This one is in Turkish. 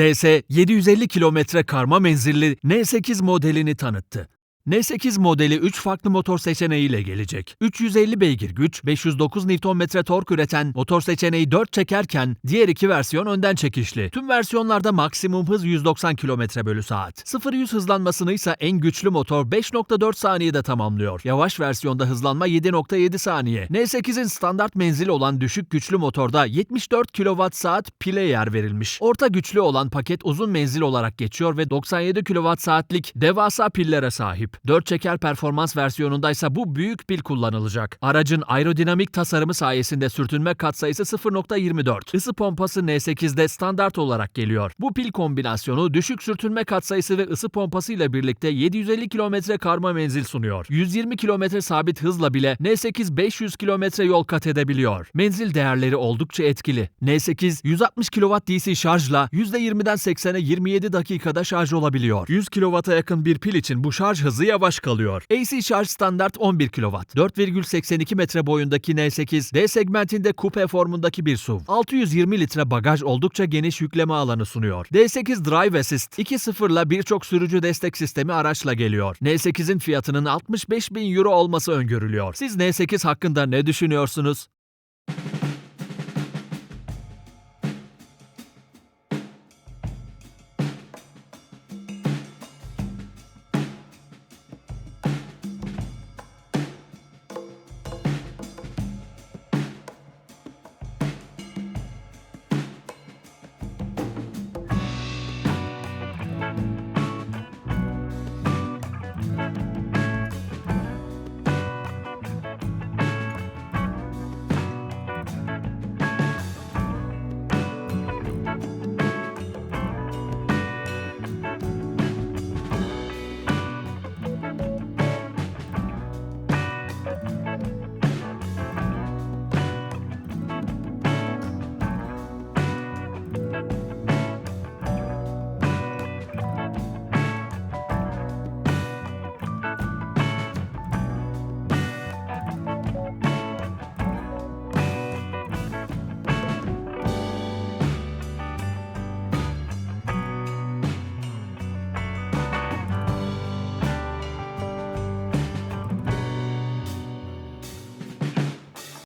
DS 750 kilometre karma menzilli N8 modelini tanıttı. N8 modeli 3 farklı motor seçeneğiyle gelecek. 350 beygir güç, 509 Nm tork üreten motor seçeneği 4 çekerken diğer iki versiyon önden çekişli. Tüm versiyonlarda maksimum hız 190 km bölü saat. 0-100 hızlanmasını ise en güçlü motor 5.4 saniyede tamamlıyor. Yavaş versiyonda hızlanma 7.7 saniye. N8'in standart menzili olan düşük güçlü motorda 74 kWh pile yer verilmiş. Orta güçlü olan paket uzun menzil olarak geçiyor ve 97 kWh'lik devasa pillere sahip. 4 çeker performans versiyonunda ise bu büyük pil kullanılacak. Aracın aerodinamik tasarımı sayesinde sürtünme katsayısı 0.24. Isı pompası N8'de standart olarak geliyor. Bu pil kombinasyonu düşük sürtünme katsayısı ve ısı pompası ile birlikte 750 km karma menzil sunuyor. 120 km sabit hızla bile N8 500 km yol kat edebiliyor. Menzil değerleri oldukça etkili. N8 160 kW DC şarjla %20'den 80'e 27 dakikada şarj olabiliyor. 100 kW'a yakın bir pil için bu şarj hızı yavaş kalıyor. AC şarj standart 11 kW. 4,82 metre boyundaki N8 D segmentinde kupe formundaki bir SUV. 620 litre bagaj oldukça geniş yükleme alanı sunuyor. D8 Drive Assist 2.0'la birçok sürücü destek sistemi araçla geliyor. N8'in fiyatının 65 bin euro olması öngörülüyor. Siz N8 hakkında ne düşünüyorsunuz?